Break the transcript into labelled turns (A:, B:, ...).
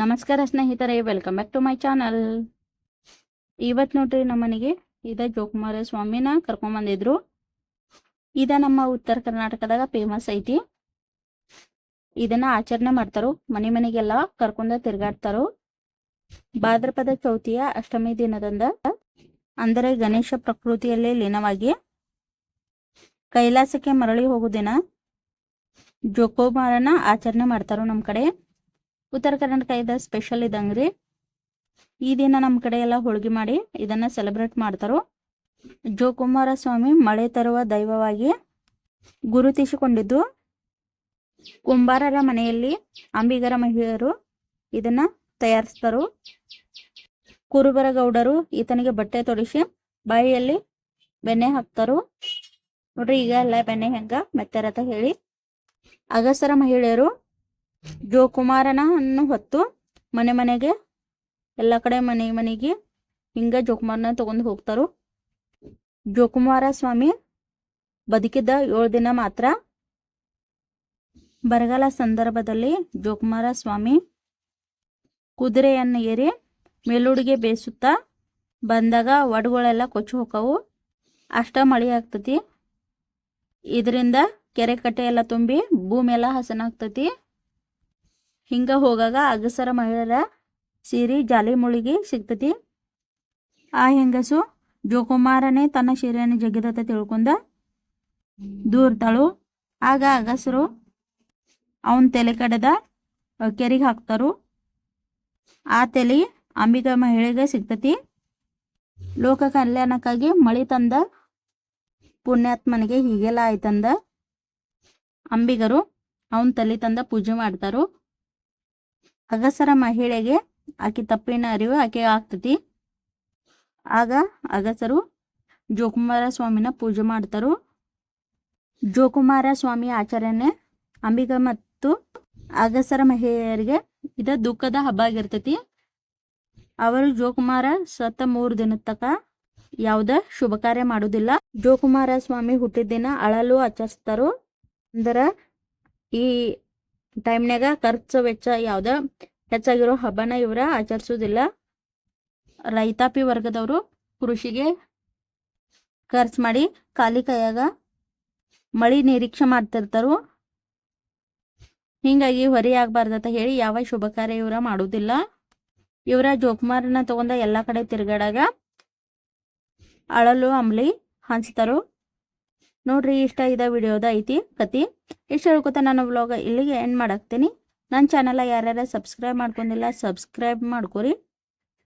A: ನಮಸ್ಕಾರ ಸ್ನೇಹಿತರೆ welcome back to my channel ಇವತ್ತು ನೋಡ್ರಿ ನಮ್ಮ ಮನೆಗೆ ಇದ ಜೋಕುಮಾರ ಸ್ವಾಮಿನ ಕರ್ಕೊಂಬಂದಿದ್ರು ಇದ ನಮ್ಮ ಉತ್ತರ ಕರ್ನಾಟಕದಾಗ ಫೇಮಸ್ ಐತಿ. ಇದನ್ನ ಆಚರಣೆ ಮಾಡ್ತಾರೋ. ಮನೆ ಮನೆಗೆಲ್ಲ ಕರ್ಕೊಂಡ ತಿರ್ಗಾಡ್ತಾರು. ಭಾದ್ರಪದ ಚೌತಿಯ ಅಷ್ಟಮಿ ದಿನದಂದ ಅಂದರೆ ಗಣೇಶ ಪ್ರಕೃತಿಯಲ್ಲಿ ಲೀನವಾಗಿ ಕೈಲಾಸಕ್ಕೆ ಮರಳಿ ಹೋಗೋ ದಿನ ಜೋಕುಮಾರನ ಆಚರಣೆ ಮಾಡ್ತಾರು ನಮ್ಮ ಕಡೆ. ಉತ್ತರ ಕರ್ನಾಟಕ ಇದ ಸ್ಪೆಷಲ್ ಇದಂಗ್ರಿ. ಈ ದಿನ ನಮ್ಮ ಕಡೆ ಎಲ್ಲ ಹೋಳಿಗೆ ಮಾಡಿ ಇದನ್ನ ಸೆಲೆಬ್ರೇಟ್ ಮಾಡ್ತಾರೋ. ಜೋಕುಮಾರ ಸ್ವಾಮಿ ಮಳೆ ತರುವ ದೈವವಾಗಿ ಗುರುತಿಸಿಕೊಂಡಿದ್ದು ಕುಂಬಾರರ ಮನೆಯಲ್ಲಿ ಅಂಬಿಗರ ಮಹಿಳೆಯರು ಇದನ್ನ ತಯಾರಿಸ್ತಾರೋ. ಕುರುಬರ ಗೌಡರು ಈತನಿಗೆ ಬಟ್ಟೆ ತೊಡಿಸಿ ಬಾಯಿಯಲ್ಲಿ ಬೆಣ್ಣೆ ಹಾಕ್ತಾರೋ. ನೋಡ್ರಿ ಈಗ ಎಲ್ಲ ಬೆಣ್ಣೆ ಹೆಂಗ ಮೆತ್ತರತ ಹೇಳಿ. ಅಗಸರ ಮಹಿಳೆಯರು ಜೋಕುಮಾರನನ್ನು ಹೊತ್ತು ಮನೆ ಮನೆಗೆ, ಎಲ್ಲ ಕಡೆ ಮನೆ ಮನೆಗೆ ಹಿಂಗ ಜೋಕುಮಾರನ ತಗೊಂಡು ಹೋಗ್ತಾರೋ. ಜೋಕುಮಾರ ಸ್ವಾಮಿ ಬದುಕಿದ್ದ ಏಳು ದಿನ ಮಾತ್ರ ಬರಗಾಲ ಸಂದರ್ಭದಲ್ಲಿ ಜೋಕುಮಾರ ಸ್ವಾಮಿ ಕುದುರೆಯನ್ನು ಏರಿ ಮೇಲುಡಿಗೆ ಬೇಯಿಸುತ್ತಾ ಬಂದಾಗ ಒಡಗಳೆಲ್ಲ ಕೊಚ್ಚಿ ಹೋಗವು ಅಷ್ಟ ಮಳೆ ಆಗ್ತತಿ. ಇದರಿಂದ ಕೆರೆ ಕಟ್ಟೆ ಎಲ್ಲ ತುಂಬಿ ಭೂಮಿ ಎಲ್ಲ ಹಸನಾಗ್ತತಿ. ಹಿಂಗ ಹೋಗಾಗ ಅಗಸರ ಮಹಿಳೆಯರ ಸೀರೆ ಜಾಲಿ ಮುಳಿಗೆ ಸಿಗ್ತತಿ. ಆ ಹೆಂಗಸು ಜೋಕುಮಾರನೇ ತನ್ನ ಸೀರೆಯನ್ನು ಜಗಿದತ್ತ ತಿಳ್ಕೊಂಡ ದೂರ್ತಾಳು ಆಗ ಅಗಸರು ಅವನ ತಲೆ ಕಡೆದ ಕೆರೆಗೆ ಹಾಕ್ತಾರು. ಆ ತಲೆ ಅಂಬಿಗ ಮಹಿಳೆಗೆ ಸಿಗ್ತತಿ. ಲೋಕ ಕಲ್ಯಾಣಕ್ಕಾಗಿ ಮಳಿ ತಂದ ಪುಣ್ಯಾತ್ಮನಿಗೆ ಹೀಗೆಲ್ಲ ಆಯ್ತಂದ ಅಂಬಿಗರು ಅವನ ತಲೆ ತಂದ ಪೂಜೆ ಮಾಡ್ತಾರು. ಅಗಸರ ಮಹಿಳೆಗೆ ಆಕೆ ತಪ್ಪಿನ ಅರಿವು ಆಕೆ ಆಗ್ತತಿ. ಆಗ ಅಗಸರು ಜೋಕುಮಾರ ಸ್ವಾಮಿನ ಪೂಜೆ ಮಾಡ್ತಾರು. ಜೋಕುಮಾರ ಸ್ವಾಮಿ ಆಚರಣೆ ಅಂಬಿಗ ಮತ್ತು ಅಗಸರ ಮಹಿಳೆಯರಿಗೆ ಇದ ದುಃಖದ ಹಬ್ಬ ಆಗಿರ್ತೈತಿ. ಅವರು ಜೋಕುಮಾರ ಸತ್ತ ಮೂರು ದಿನದ ತಕ ಯಾವುದ ಶುಭ ಕಾರ್ಯ ಮಾಡುವುದಿಲ್ಲ ಜೋಕುಮಾರ ಸ್ವಾಮಿ ಹುಟ್ಟಿದ ದಿನ ಅಳಲು ಆಚರಿಸ್ತಾರು. ಅಂದ್ರ ಈ ಟೈಮ್ನಾಗ ಖರ್ಚು ವೆಚ್ಚ ಯಾವ್ದ ಹೆಚ್ಚಾಗಿರೋ ಹಬ್ಬನ ಇವರ ಆಚರಿಸೋದಿಲ್ಲ. ರೈತಾಪಿ ವರ್ಗದವರು ಕೃಷಿಗೆ ಖರ್ಚು ಮಾಡಿ ಖಾಲಿ ಕೈಯಾಗ ಮಳಿ ನಿರೀಕ್ಷೆ ಮಾಡ್ತಿರ್ತಾರು. ಹಿಂಗಾಗಿ ಹೊರೆ ಅಂತ ಹೇಳಿ ಯಾವ ಶುಭ ಕಾರ್ಯ ಇವರ ಮಾಡೋದಿಲ್ಲ. ಇವರ ಜೋಕುಮಾರನ ತಗೊಂಡ ಎಲ್ಲ ಕಡೆ ತಿರುಗಾಡಾಗ ಅಳಲು ಅಂಬ್ಲಿ ಹಂಚ್ತಾರು ನೋಡ್ರಿ, ಇಷ್ಟ ಇದ ವಿಡಿಯೋದ ಐತಿ, ಕತಿ. ಇಷ್ಟ ಹೇಳ್ಕೊತ ನಾನು ವ್ಲಾಗ ಇಲ್ಲಿಗೆ ಎಂಡ್ ಮಾಡಾಕ್ತೀನಿ. ನನ್ನ ಚಾನಲ್ ಯಾರ್ಯಾರ ಸಬ್ಸ್ಕ್ರೈಬ್ ಮಾಡ್ಕೊಂಡಿಲ್ಲ ಸಬ್ಸ್ಕ್ರೈಬ್ ಮಾಡ್ಕೊರಿ.